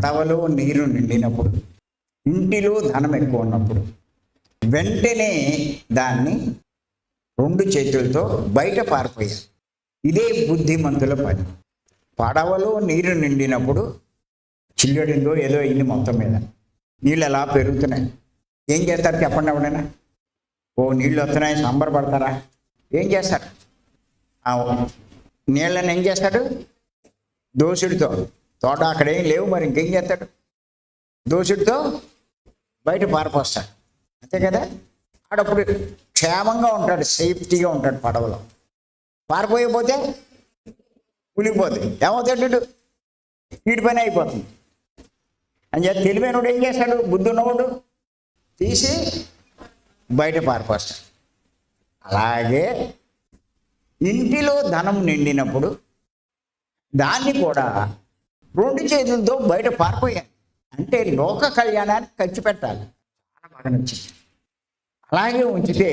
పడవలో నీరు నిండినప్పుడు ఇంటిలో ధనం ఎక్కువ ఉన్నప్పుడు వెంటనే దాన్ని రెండు చేతులతో బయట పారిపోయారు. ఇదే బుద్ధిమంతుల పని. పడవలో నీరు నిండినప్పుడు చిల్లడిందో ఏదో అయింది మొత్తం మీద. నీళ్ళు ఎలా పెరుగుతున్నాయి? ఏం చేస్తారు చెప్పండి ఎవడైనా ఓ నీళ్ళు వస్తున్నాయి సంబరపడతారా ఏం చేస్తారు? నీళ్ళని ఏం చేస్తాడు దోసుడితో తోట అక్కడ ఏం లేవు మరి ఇంకేం చేస్తాడు? దోషుడితో బయట పారిపోస్తాడు. అంతే కదా? ఆడప్పుడు క్షేమంగా ఉంటాడు సేఫ్టీగా ఉంటాడు పడవలో. పారిపోయిపోతే కూలిపోతుంది ఏమవుతాడు వీడి పని అయిపోతుంది. అని చెప్పి తెలివైనడు ఏం చేస్తాడు? బుద్ధి ఉన్నవాడు తీసి బయట పారిపోస్తాడు. అలాగే ఇంటిలో ధనం నిండినప్పుడు దాన్ని కూడా రెండు చేతులతో బయట పారిపోయాను అంటే లోక కళ్యాణానికి ఖర్చు పెట్టాలి. చాలా బాగా నచ్చింది. అలాగే ఉంచితే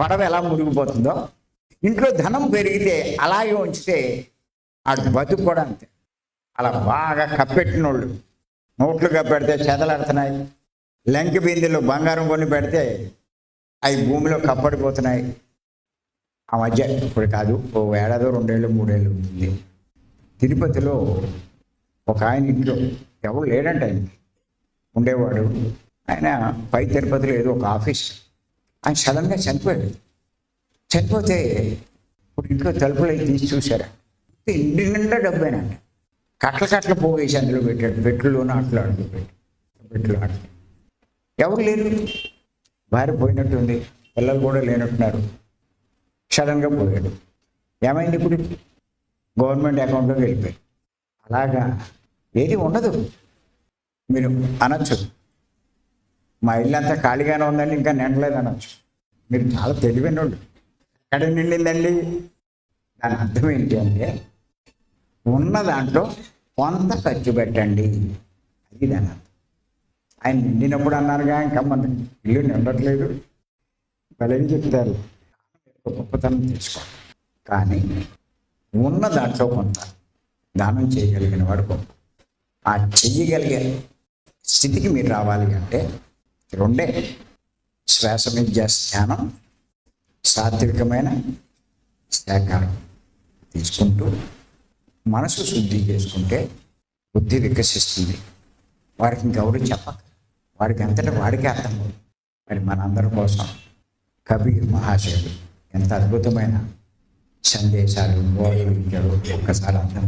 పడవ ఎలా మునిగిపోతుందో ఇంట్లో ధనం పెరిగితే అలాగే ఉంచితే ఆడు బతుకు కూడా అంతే. అలా బాగా కప్పెట్టిన వాళ్ళు నోట్లు కప్పెడితే చెదలాడుతున్నాయి. లంక బిందులు బంగారం కొని పెడితే అవి భూమిలో కప్పడిపోతున్నాయి. ఆ మధ్య ఇప్పుడు కాదు ఓ ఏడాదో రెండేళ్ళు మూడేళ్ళు ఉంది. తిరుపతిలో ఒక ఆయన ఇంట్లో ఎవరు లేడంట ఆయన. ఉండేవాడు. ఆయన పై తిరుపతిలో ఏదో ఒక ఆఫీస్. ఆయన సడన్గా చనిపోయాడు. చనిపోతే ఇప్పుడు ఇంట్లో తలుపులు అవి తీసి చూశారా? ఇంటి నిండా డబ్బేనంట. కట్ల కట్ల పోగేసి అందులో పెట్టాడు. పెట్టులోనూ అట్లా అడుగు పెట్టి పెట్టులో అట్లా. ఎవరు లేరు? భార్య పోయినట్టుంది పిల్లలు కూడా లేనట్టున్నారు. సడన్గా పోయాడు. ఏమైంది ఇప్పుడు? గవర్నమెంట్ అకౌంట్లోకి వెళ్ళిపోయి అలాగా ఏది ఉండదు. మీరు అనొచ్చు. మా ఇల్లు అంతా ఖాళీగానే ఉందండి ఇంకా నిండలేదు అనొచ్చు. మీరు చాలా తెలివైన ఎక్కడ నిండిందండి? దాని అర్థం ఏంటి అంటే ఉన్న దాంట్లో కొంత ఖర్చు పెట్టండి. అది దాని అర్థం. ఆయన నిండినప్పుడు అన్నారుగా ఇంకా మన ఇల్లు నిండట్లేదు. భలేం చెప్తారు. గొప్పతనం తెలుసుకో కానీ ఉన్న దాంట్లో కొంత దానం చేయగలిగిన వాడు గొప్ప ఆ చెయ్యగలిగే స్థితికి మీరు రావాలి అంటే రెండే. శ్వాస మీద ధ్యానం సాత్వికమైన శాకారం తీసుకుంటూ మనసు శుద్ధి చేసుకుంటే బుద్ధి వికసిస్తుంది. వారికి ఇంకెవరు చెప్పక వాడికి అంతటా వాడికే అర్థం మరి మనందరి కోసం కబీర్ మహాశయుడు ఎంత అద్భుతమైన sentensi አድርጎ የሚገሩ ከጻላት ነው።